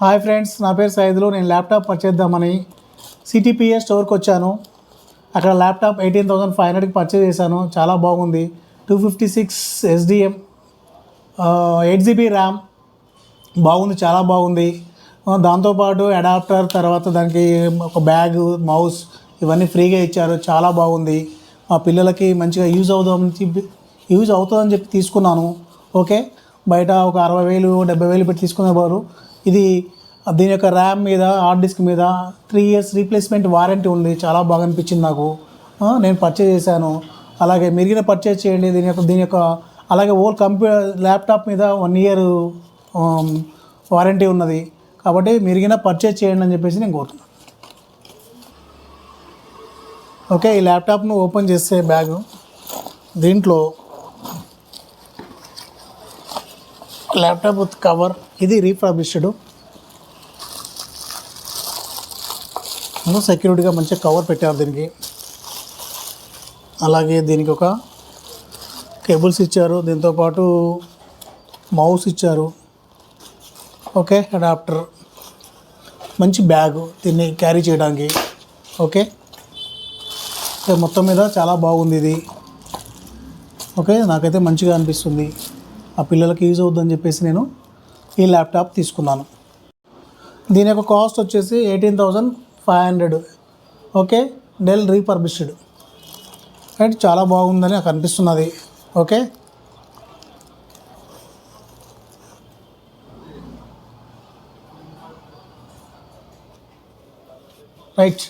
Hi friends నా పేరు సైదులు నేను ల్యాప్టాప్ పర్చేద్దామని సిటీపీఏ స్టోర్కి వచ్చాను. అక్కడ ల్యాప్టాప్ ఎయిటీన్ థౌసండ్ ఫైవ్ హండ్రెడ్కి పర్చేజ్ చేశాను. చాలా బాగుంది. Two fifty six SDM eight GB RAM బాగుంది చాలా బాగుంది. దాంతోపాటు అడాప్టర్ తర్వాత దానికి ఒక బ్యాగ్ మౌస్ ఇవన్నీ ఫ్రీగా ఇచ్చారు. చాలా బాగుంది. మా పిల్లలకి మంచిగా యూజ్ అవుదామని చెప్పి యూజ్ అవుతుందని చెప్పి తీసుకున్నాను. ఓకే? బయట ఒక అరవై వేలు డెబ్బై వేలు పెట్టి తీసుకునేవారు. ఇది దీని యొక్క ర్యామ్ మీద హార్డ్ డిస్క్ మీద త్రీ ఇయర్స్ రీప్లేస్మెంట్ వారంటీ ఉంది. చాలా బాగా అనిపించింది నాకు. నేను పర్చేజ్ చేశాను. అలాగే మెరిగిన పర్చేజ్ చేయండి. దీని యొక్క దీని యొక్క అలాగే ఓల్ కంప్యూటర్ ల్యాప్టాప్ మీద వన్ ఇయర్ um, వారంటీ ఉన్నది. కాబట్టి మెరిగిన పర్చేజ్ చేయండి అని చెప్పేసి నేను కోరుతున్నాను. ఓకే ఈ ల్యాప్టాప్ను ఓపెన్ చేస్తే బ్యాగ్ దీంట్లో ల్యాప్టాప్ విత్ కవర్ ఇది రీఫర్బిష్డ్ సెక్యూరిటీగా మంచిగా కవర్ పెట్టారు దీనికి. అలాగే దీనికి ఒక కేబుల్స్ ఇచ్చారు. దీంతోపాటు మౌస్ ఇచ్చారు. ఓకే అడాప్టర్ మంచి బ్యాగ్ దీన్ని క్యారీ చేయడానికి. ఓకే, మొత్తం మీద చాలా బాగుంది ఇది. ఓకే నాకైతే మంచిగా అనిపిస్తుంది. ఆ పిల్లలకి యూజ్ అవుద్దని చెప్పేసి నేను ఈ ల్యాప్టాప్ తీసుకున్నాను. దీని యొక్క కాస్ట్ వచ్చేసి eighteen thousand five hundred. Okay? Dell refurbished right? చాలా బాగుందని నాకు అనిపిస్తున్నది. ఓకే? రైట్.